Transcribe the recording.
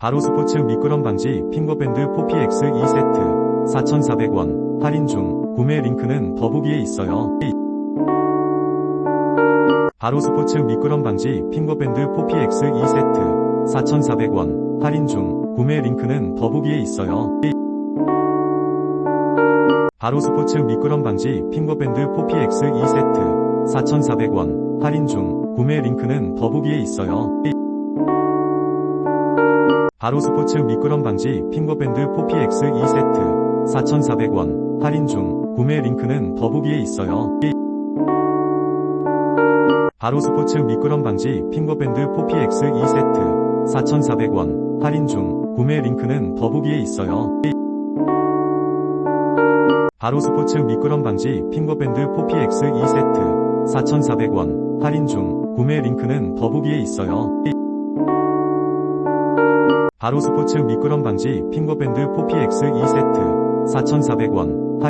바로 스포츠 미끄럼 방지 핑거밴드 4PX 2세트. 4,400원. 할인 중. 구매 링크는 더보기에 있어요. 바로 스포츠 미끄럼 방지 핑거밴드 4PX 2세트. 4,400원. 할인 중. 구매 링크는 더보기에 있어요. 바로 스포츠 미끄럼 방지 핑거밴드 4PX 2세트. 4,400원. 할인 중. 구매 링크는 더보기에 있어요. 바로 스포츠 미끄럼 방지 핑거밴드 4PX 2세트. 4,400원. 할인 중. 구매 링크는 더보기에 있어요. 바로 스포츠 미끄럼 방지 핑거밴드 4PX 2세트. 4,400원. 할인 중. 구매 링크는 더보기에 있어요. 바로 스포츠 미끄럼 방지 핑거밴드 4PX 2세트. 4,400원. 할인 중. 구매 링크는 더보기에 있어요. 바로 스포츠 미끄럼 방지 핑거밴드 4PX 2세트 4,400원